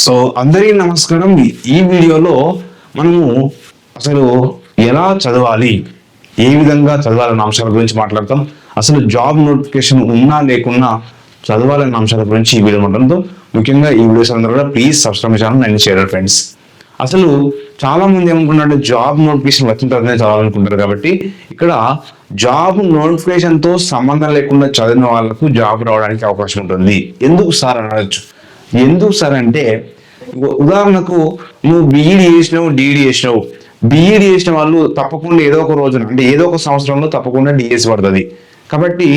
So అందరికీ నమస్కారం. ఈ వీడియోలో మనము అసలు ఎలా చదవాలి ఏ విధంగా చదవాలన్న అంశాల గురించి మాట్లాడతాం. అసలు జాబ్ నోటిఫికేషన్ ఉన్నా లేకున్నా చదవాలన్న అంశాల గురించి ఈ వీడియో ఉండడంతో ముఖ్యంగా ఈ వీడియోస్ అందరూ కూడా ప్లీజ్ సబ్స్క్రైబ్ ఛానల్ నేను షేర్ ఫ్రెండ్స్ అసలు చాలా మంది ఏమనుకుంటారంటే జాబ్ నోటిఫికేషన్ వచ్చిన తర్వాతనే చదవాలనుకుంటారు కాబట్టి ఇక్కడ జాబ్ నోటిఫికేషన్తో సంబంధం లేకుండా చదివిన వాళ్ళకు జాబ్ రావడానికి అవకాశం ఉంటుంది. ఎందుకు సార్ అనవచ్చు ఎందుకు సార్ అంటే ఉదాహరణకు నువ్వు బీఈడి చేసినావు డిఈడి చేసినావు. బీఈడి చేసిన వాళ్ళు తప్పకుండా ఏదో ఒక రోజున అంటే ఏదో ఒక సంవత్సరంలో తప్పకుండా డిఎస్ పడుతుంది. కాబట్టి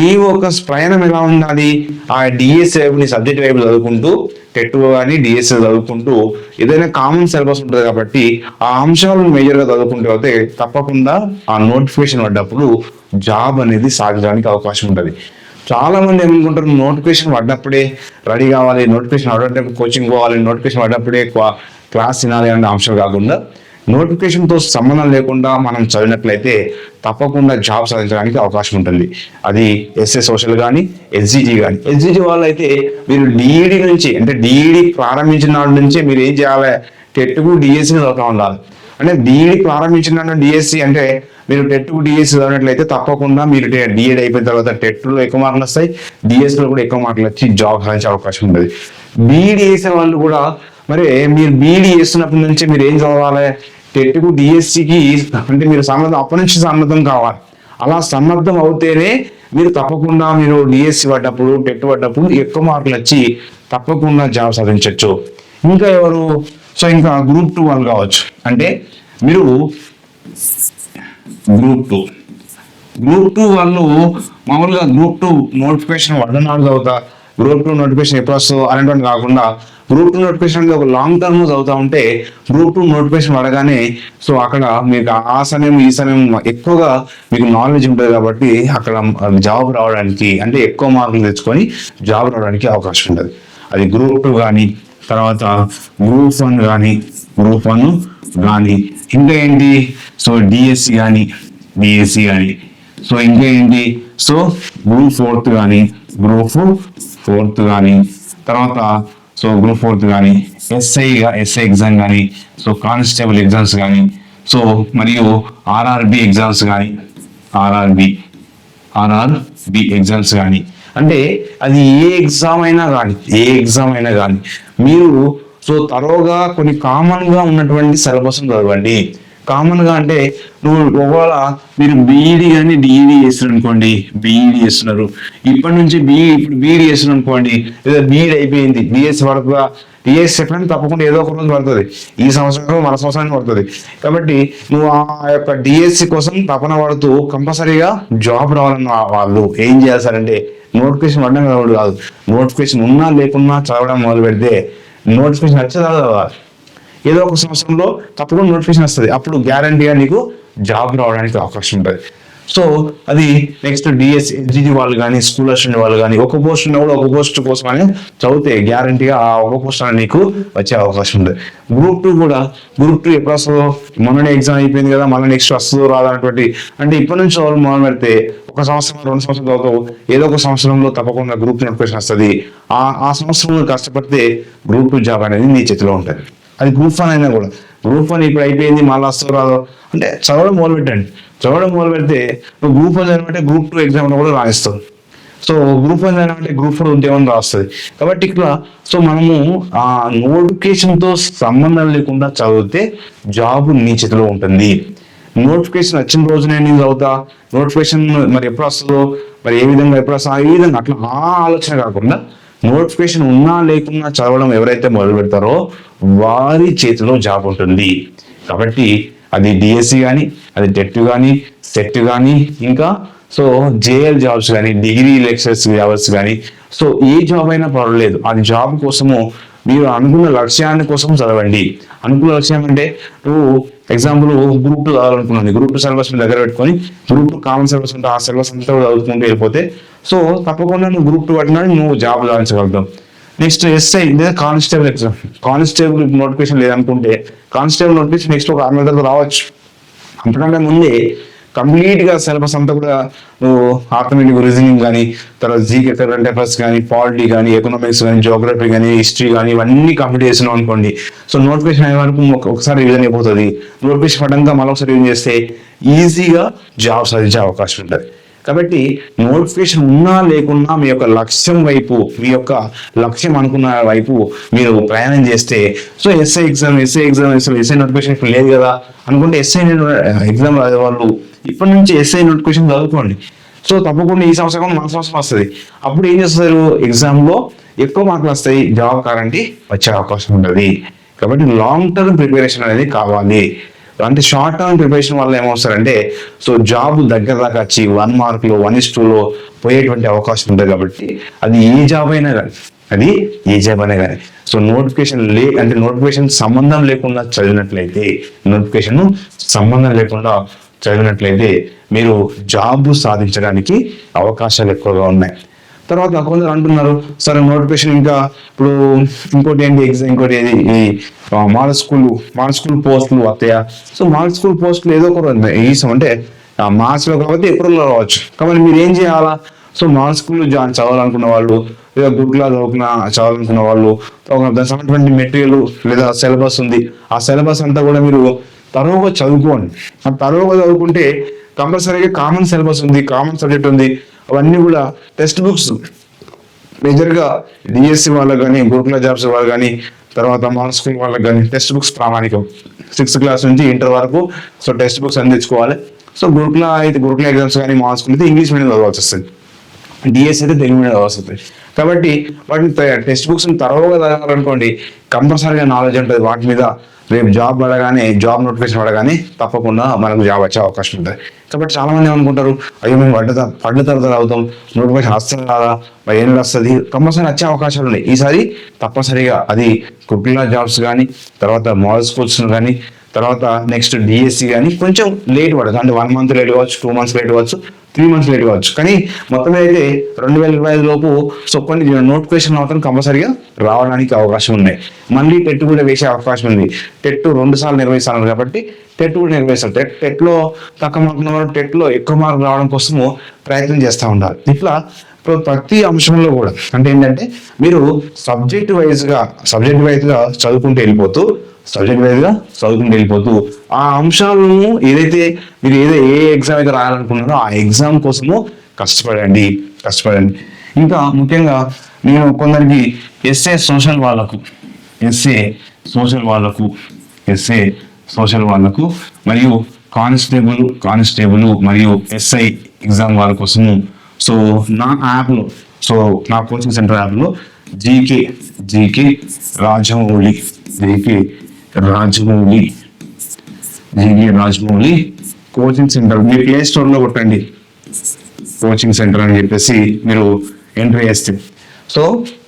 నీవు ఒక ప్రయాణం ఎలా ఉండాలి? ఆ డిఎస్ వైపు నీ సబ్జెక్ట్ వైపు చదువుకుంటూ టెట్ కానీ డిఎస్ చదువుకుంటూ ఏదైనా కామన్ సిలబస్ ఉంటుంది కాబట్టి ఆ అంశాలను మేజర్గా చదువుకుంటూ అయితే తప్పకుండా ఆ నోటిఫికేషన్ పడ్డప్పుడు జాబ్ అనేది సాధించడానికి అవకాశం ఉంటుంది. చాలా మంది ఏమనుకుంటారు నోటిఫికేషన్ పడ్డప్పుడే రెడీ కావాలి నోటిఫికేషన్ పడ్డప్పుడు కోచింగ్ పోవాలి నోటిఫికేషన్ పడ్డప్పుడే క్లాస్ తినాలి అనే అంశం కాకుండా నోటిఫికేషన్తో సంబంధం లేకుండా మనం చదివినట్లయితే తప్పకుండా జాబ్ సాధించడానికి అవకాశం ఉంటుంది. అది ఎస్ఏ సోషల్ కానీ ఎస్జీజీ కానీ ఎస్జీజీ వాళ్ళు అయితే మీరు డిఈడి నుంచి అంటే డిఈడి ప్రారంభించిన నుంచే మీరు ఏం చేయాలి? టెట్కు డిఎస్సీని చదువుతా ఉండాలి. అంటే డిఈడి ప్రారంభించిన డిఎస్సి అంటే మీరు టెట్ డిఎస్సి చదివినట్లయితే తప్పకుండా మీరు డిఎడ్ అయిపోయిన తర్వాత టెట్లో ఎక్కువ మార్కులు వస్తాయి. డిఎస్సిలో కూడా ఎక్కువ మార్కులు వచ్చి జాబ్ సాధించే అవకాశం ఉంటుంది బీఈడి చేసే వాళ్ళు కూడా మరి మీరు బీఈడి చేస్తున్నప్పటి నుంచి మీరు ఏం చదవాలి? టెట్కు డిఎస్సికి అంటే మీరు సన్నద్ధం అప్పటి నుంచి సన్నద్ధం కావాలి. అలా సన్నద్ధం అవుతేనే మీరు తప్పకుండా మీరు డిఎస్సి పడ్డప్పుడు టెట్ పడ్డప్పుడు ఎక్కువ మార్కులు వచ్చి తప్పకుండా జాబ్ సాధించవచ్చు ఇంకా ఎవరు? సో ఇంకా గ్రూప్ టూ వాళ్ళు కావచ్చు. అంటే మీరు గ్రూప్ టూ. గ్రూప్ టూ వాళ్ళు మామూలుగా గ్రూప్ టూ నోటిఫికేషన్ వడనాడు చదువుతా గ్రూప్ టూ నోటిఫికేషన్ ఎప్పుడు వస్తుందో అనేటువంటి కాకుండా గ్రూప్ టూ నోటిఫికేషన్ అనేది ఒక లాంగ్ టర్మ్ చదువుతా ఉంటే గ్రూప్ టూ నోటిఫికేషన్ పడగానే సో అక్కడ మీకు ఆ సమయం ఈ సమయం ఎక్కువగా మీకు నాలెడ్జ్ ఉంటుంది కాబట్టి అక్కడ జాబ్ రావడానికి అంటే ఎక్కువ మార్కులు తెచ్చుకొని జాబ్ రావడానికి అవకాశం ఉంటుంది. అది గ్రూప్ టూ కానీ తర్వాత గ్రూప్ వన్ కానీ గ్రూప్ వన్ కానీ ఇంకా ఏంటి? సో డిఎస్సి కానీ డిఎస్సి కానీ సో ఇంకా ఏంటి? సో గ్రూప్ ఫోర్త్ కానీ గ్రూప్ ఫోర్త్ కానీ తర్వాత సో గ్రూప్ ఫోర్త్ కానీ ఎస్ఐ ఎస్ఐ ఎగ్జామ్ కానీ సో కానిస్టేబుల్ ఎగ్జామ్స్ కానీ సో మరియు ఆర్ఆర్బి ఎగ్జామ్స్ కానీ ఆర్ఆర్బి ఆర్ఆర్బి ఎగ్జామ్స్ కానీ అంటే అది ఏ ఎగ్జామ్ అయినా కానీ ఏ ఎగ్జామ్ అయినా కానీ మీరు సో తరోగా కొన్ని కామన్గా ఉన్నటువంటి సిలబస్ చదవండి. కామన్గా అంటే నువ్వు ఒకవేళ మీరు బీఈడి కానీ డిఈడి చేస్తున్నారు అనుకోండి బీఈడి చేస్తున్నారు. ఇప్పటి నుంచి బీఈ ఇప్పుడు బీఈడి చేస్తున్నారు అనుకోండి లేదా బీఈడి అయిపోయింది డిఎస్ వరకు టీఎస్ చెప్పిన తప్పకుండా ఏదో ఒక రోజు పడుతుంది. ఈ సంవత్సరం మన సంవత్సరానికి పడుతుంది. కాబట్టి నువ్వు ఆ యొక్క డిఎస్సి కోసం తపన పడుతూ కంపల్సరీగా జాబ్ రావాలన్న వాళ్ళు ఏం చేయాలి నోటిఫికేషన్ పడడం కాదు కాదు. నోటిఫికేషన్ ఉన్నా లేకున్నా చదవడం మొదలు పెడితే నోటిఫికేషన్ వచ్చే ఏదో ఒక సంవత్సరంలో తప్పకుండా నోటిఫికేషన్ వస్తుంది. అప్పుడు గ్యారంటీగా నీకు జాబ్ రావడానికి అవకాశం ఉంటుంది. సో అది నెక్స్ట్ డిఎస్ ఎస్జిజి వాళ్ళు కానీ స్కూల్ అసిస్టెంట్ వాళ్ళు కానీ ఒక పోస్ట్ ఉన్న కూడా ఒక పోస్ట్ కోసం అని చదివితే గ్యారంటీగా ఆ ఒక పోస్ట్ అనేది నీకు వచ్చే అవకాశం ఉంటుంది గ్రూప్ టూ కూడా గ్రూప్ టూ ఎప్పుడు వస్తుందో? మొన్ననే ఎగ్జామ్ అయిపోయింది కదా మళ్ళీ నెక్స్ట్ వస్తుందో రాదన్నటువంటి అంటే ఇప్పటి నుంచి వాళ్ళు మొదలు పెడితే ఒక సంవత్సరం రెండు సంవత్సరం తర్వాత ఏదో ఒక సంవత్సరంలో తప్పకుండా గ్రూప్ నోటిఫికేషన్ వస్తుంది. ఆ ఆ సంవత్సరంలో కష్టపడితే గ్రూప్ టూ జాబ్ అనేది నీ చేతిలో ఉంటుంది. అది గ్రూప్ వన్ అయినా కూడా. గ్రూప్ వన్ ఇప్పుడు అయిపోయింది మళ్ళీ వస్తావు రాదు. అంటే చదవడం మొదలు పెట్టండి చదవడం మొదలు పెడితే నువ్వు గ్రూప్ వన్ చదివితే గ్రూప్ టూ ఎగ్జామ్లో కూడా రాయిస్తుంది సో గ్రూప్ వన్ చదివితే గ్రూప్ ఫోర్ ఉద్యోగం రాస్తుంది. కాబట్టి ఇట్లా సో మనము ఆ నోటిఫికేషన్తో సంబంధం లేకుండా చదివితే జాబ్ నీ చేతిలో ఉంటుంది. నోటిఫికేషన్ వచ్చిన రోజునే నేను చదువుతా. నోటిఫికేషన్ మరి ఎప్పుడు వస్తుందో మరి ఏ విధంగా ఎప్పుడు వస్తుందో ఈ విధంగా అట్లా ఆ ఆలోచన కాకుండా నోటిఫికేషన్ ఉన్నా లేకున్నా చదవడం ఎవరైతే మొదలు పెడతారో వారి చేతిలో జాబ్ ఉంటుంది. కాబట్టి అది డిఎస్సి కానీ అది టెట్ కానీ సెట్ కానీ ఇంకా సో జేఎల్ జాబ్స్ కానీ డిగ్రీ లెక్చర్స్ జాబ్స్ కానీ సో ఏ జాబ్ అయినా పర్వాలేదు. అది జాబ్ కోసము మీరు అనుకున్న లక్ష్యాన్ని కోసం చదవండి. అనుకున్న లక్ష్యం అంటే నువ్వు ఎగ్జాంపుల్ గ్రూప్ టూ చదవాలనుకున్నాను గ్రూప్ టూ సిలబస్ దగ్గర పెట్టుకొని గ్రూప్ టూ కామన్ సిలబస్ ఉంటే ఆ సిలబస్ అంతా చదువుకుంటూ వెళ్ళిపోతే సో తప్పకుండా నువ్వు గ్రూప్ టూ పట్టినా నువ్వు జాబ్ సాధించగలుగుతావు నెక్స్ట్ ఎస్ఐ లేదా కానిస్టేబుల్ ఎగ్జామ్ కానిస్టేబుల్ నోటిఫికేషన్ లేదనుకుంటే కానిస్టేబుల్ నోటిఫికేషన్ నెక్స్ట్ ఒక ఆరు నెలలకు రావచ్చు. అంతకంటే ముందే కంప్లీట్గా సిలబస్ అంతా కూడా నువ్వు ఆర్థమెటిక్ రీజనింగ్ కానీ తర్వాత జీకే కరెంట్ అఫైర్స్ కానీ పాలిటీ కానీ ఎకనామిక్స్ కానీ జోగ్రఫీ కానీ హిస్టరీ కానీ ఇవన్నీ కంప్లీట్ చేసినావు అనుకోండి. సో నోటిఫికేషన్ అయ్యే వరకు ఒకసారి రివిజన్ అయిపోతుంది. నోటిఫికేషన్ పడంగా మళ్ళీ ఒకసారి రివిజన్ చేస్తే ఈజీగా జాబ్ సాధించే అవకాశం ఉంటుంది. కాబట్టి నోటిఫికేషన్ ఉన్నా లేకున్నా మీ యొక్క లక్ష్యం వైపు మీ యొక్క లక్ష్యం అనుకున్న వైపు మీరు ప్రయాణం చేస్తే so SI exam SI exam SI notification లేదు కదా అనుకుంటే ఎస్ఐ ఎగ్జామ్ రాసే వాళ్ళు ఇప్పటి నుంచి ఎస్ఐ నోటిఫికేషన్ చదువుకోండి. సో తప్పకుండా ఈ సంవత్సరం మన సంవత్సరం వస్తుంది. అప్పుడు ఏం చేస్తారు? ఎగ్జామ్లో ఎక్కువ మార్కులు వస్తాయి. జాబ్ కారంటీ వచ్చే అవకాశం ఉంటుంది కాబట్టి లాంగ్ టర్మ్ ప్రిపరేషన్ అనేది కావాలి. అంటే షార్ట్ టర్మ్ ప్రిపరేషన్ వల్ల ఏమవుతారంటే సో జాబ్ దగ్గర దాకా వచ్చి వన్ మార్క్లో వన్ ఇస్ టూలో పోయేటువంటి అవకాశం ఉంటుంది కాబట్టి అది ఏ జాబ్ అయినా కానీ అది ఏ జాబ్ అయినా కానీ. సో నోటిఫికేషన్ లే అంటే నోటిఫికేషన్ సంబంధం లేకుండా చదివినట్లయితే నోటిఫికేషన్ సంబంధం లేకుండా చదివినట్లయితే మీరు జాబ్ సాధించడానికి అవకాశాలు ఎక్కువగా ఉన్నాయి. తర్వాత కొందరు అంటున్నారు సరే నోటిఫికేషన్ ఇంకా ఇప్పుడు ఇంకోటి ఏంటి ఎగ్జామ్ ఇంకోటి ఏది ఈ మాల్ స్కూల్ మాల్ స్కూల్ పోస్టులు వస్తాయా? సో మాల్ స్కూల్ పోస్టులు ఏదో ఒకటి ఈసం అంటే మార్చ్లో కాబట్టి ఏప్రిల్లో రావచ్చు. కాబట్టి మీరు ఏం చేయాలా? సో మాల్ స్కూల్ జాయిన్ చదవాలనుకున్న వాళ్ళు లేదా గుడ్లా చదువుకున్న చదవాలనుకున్న వాళ్ళు దానికి సంబంధించిన మెటీరియల్ లేదా సిలబస్ ఉంది. ఆ సిలబస్ అంతా కూడా మీరు తరువుగా చదువుకోండి. ఆ తరువుగా చదువుకుంటే కంపల్సరీగా కామన్ సిలబస్ ఉంది కామన్ సబ్జెక్ట్ ఉంది. అవన్నీ కూడా టెక్స్ట్ బుక్స్. మేజర్గా డిఎస్సి వాళ్ళకి కానీ గురుకుల జాబ్స్ వాళ్ళు కానీ తర్వాత మాన్ స్కూల్ వాళ్ళకి కానీ టెక్స్ట్ బుక్స్ ప్రామాణికం. సిక్స్త్ క్లాస్ నుంచి ఇంటర్ వరకు సో టెక్స్ట్ బుక్స్ అందించుకోవాలి సో గురుకుల అయితే గురుకుల ఎగ్జామ్స్ కానీ మాన్ స్కూల్ అయితే ఇంగ్లీష్ మీడియం చదవాల్సి వస్తుంది డిఎస్ అయితే తెలుగు మీడియం వస్తుంది కాబట్టి వాటిని టెక్స్ట్ బుక్స్ తర్వాత చదవాలనుకోండి కంపల్సరీగా నాలెడ్జ్ ఉంటుంది వాటి మీద. రేపు జాబ్ పడగానే జాబ్ నోటిఫికేషన్ పడగానే తప్పకుండా మనకు జాబ్ వచ్చే అవకాశం ఉంటుంది. కాబట్టి చాలా మంది ఏమనుకుంటారు అయ్యో మేము పడ్డ పడ్డ తర్వాత అవుతాం నోటిఫికేషన్ వస్తుంది కదా మరి ఏం వస్తుంది కంపల్సరీ వచ్చే అవకాశాలు ఉన్నాయి. ఈసారి తప్పనిసరిగా అది కుకిలా జాబ్స్ కానీ తర్వాత మోడల్ స్కూల్స్ కానీ తర్వాత నెక్స్ట్ డిఎస్సి కానీ కొంచెం లేట్ పడదు అంటే వన్ మంత్ లేట్ కావచ్చు టూ మంత్స్ లేట్ కావచ్చు. త్రీ మంత్స్ లేట్ కావచ్చు. కానీ మొత్తం అయితే రెండు వేల ఇరవై ఐదు లోపు సో కొన్ని నోటిఫికేషన్ మాత్రం కంపల్సరీగా రావడానికి అవకాశం ఉన్నాయి. మళ్ళీ టెట్ కూడా వేసే అవకాశం ఉంది. టెట్ రెండు సార్లు నిర్వహిస్తాను కాబట్టి టెట్ కూడా నిర్వహిస్తారు. టెట్ టెట్లో తక్కువ మార్కులు టెట్లో ఎక్కువ మార్కులు రావడం కోసము ప్రయత్నం చేస్తూ ఉండాలి. ఇట్లా ప్రతి అంశంలో కూడా అంటే ఏంటంటే మీరు సబ్జెక్ట్ వైజ్గా సబ్జెక్ట్ వైజ్గా చదువుకుంటూ వెళ్ళిపోతూ సబ్జెక్ట్ వైజ్గా చదువుకుంటూ వెళ్ళిపోతూ ఆ అంశాలను ఏదైతే మీరు ఏదో ఏ ఎగ్జామ్ అయితే రాయాలనుకున్నారో ఆ ఎగ్జామ్ ఎగ్జామ్ కోసము కష్టపడండి కష్టపడండి. ఇంకా ముఖ్యంగా నేను కొందరికి ఎస్ఏ సోషల్ వాళ్ళకు ఎస్ఏ సోషల్ వాళ్ళకు ఎస్ఏ సోషల్ వాళ్ళకు మరియు కానిస్టేబుల్ కానిస్టేబుల్ మరియు ఎస్ఐ ఎగ్జామ్ వాళ్ళ కోసము. సో నా యాప్లో సో నా కోచింగ్ సెంటర్ యాప్లో GK GK Rajamouli GK Rajamouli GK Rajamouli coaching centre. మీ ప్లే స్టోర్లో కొట్టండి. కోచింగ్ సెంటర్ అని చెప్పేసి మీరు ఎంట్రీ చేస్తే. సో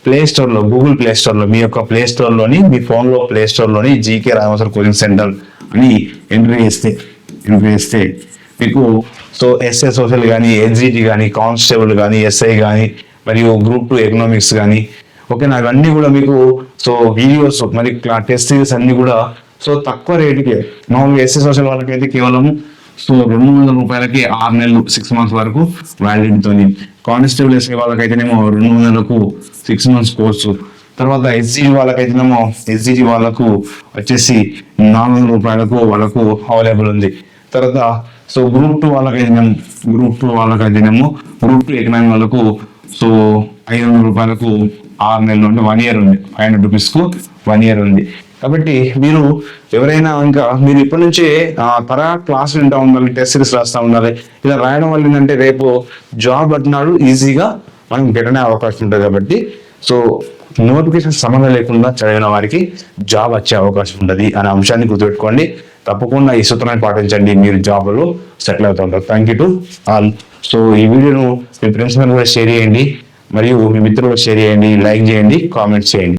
ప్లే స్టోర్లో గూగుల్ ప్లే స్టోర్లో మీ యొక్క ప్లే స్టోర్లోని మీ ఫోన్లో ప్లే స్టోర్లోని జీకే రామేశ్వర కోచింగ్ సెంటర్ అని ఎంట్రీ చేస్తే ఎంట్రీ చేస్తే మీకు సో ఎస్ఏ సోషల్ కానీ ఎస్జిటి కానీ కానిస్టేబుల్ కానీ ఎస్ఐ కానీ మరియు గ్రూప్ టూ ఎకనామిక్స్ కానీ ఓకే నాకు అన్నీ కూడా మీకు సో వీడియోస్ మరి టెస్ట్ సిరీస్ అన్నీ కూడా సో తక్కువ రేటుకే. మామూలుగా ఎస్ఏ సోషల్ వాళ్ళకైతే కేవలం సో రెండు వందల రూపాయలకి ఆరు నెలలు సిక్స్ మంత్స్ వరకు వ్యాలిడిటీతో కానిస్టేబుల్ ఎస్ఐ వాళ్ళకైతేనేమో రెండు వందలకు సిక్స్ మంత్స్ కోర్సు తర్వాత ఎస్జీజీ వాళ్ళకైతేనేమో ఎస్జీజీ వాళ్ళకు వచ్చేసి నాలుగు వందల రూపాయలకు వాళ్ళకు అవైలబుల్ ఉంది. తర్వాత సో గ్రూప్ టూ వాళ్ళకైతేనేమో గ్రూప్ టూ వాళ్ళకైతేనేమో గ్రూప్ టూ ఎకనామీ వాళ్ళకు సో ఐదు వందల రూపాయలకు ఆరు నెలలు అంటే వన్ ఇయర్ ఉంది. ఫైవ్ హండ్రెడ్ రూపీస్కు వన్ ఇయర్ ఉంది. కాబట్టి మీరు ఎవరైనా ఇంకా మీరు ఇప్పటి నుంచే ఆ, క్లాస్ వింటా ఉండాలి టెస్ట్ సిరీస్ రాస్తా ఉండాలి. ఇలా రాయడం వల్ల ఏంటంటే రేపు జాబ్ పట్టినాడు ఈజీగా మనం గెటనే అవకాశం ఉంటుంది కాబట్టి. సో నోటిఫికేషన్ సంబంధం లేకుండా చదివిన వారికి జాబ్ వచ్చే అవకాశం ఉంటుంది అనే అంశాన్ని గుర్తుపెట్టుకోండి. తప్పకుండా ఈ సూత్రాన్ని పాటించండి మీరు జాబ్లో సెటిల్ అవుతూ ఉంటారు. Thank you to all so ఈ వీడియోను మీ ఫ్రెండ్స్ కూడా షేర్ చేయండి మరియు మీ మిత్రులకు షేర్ చేయండి లైక్ చేయండి కామెంట్ చేయండి.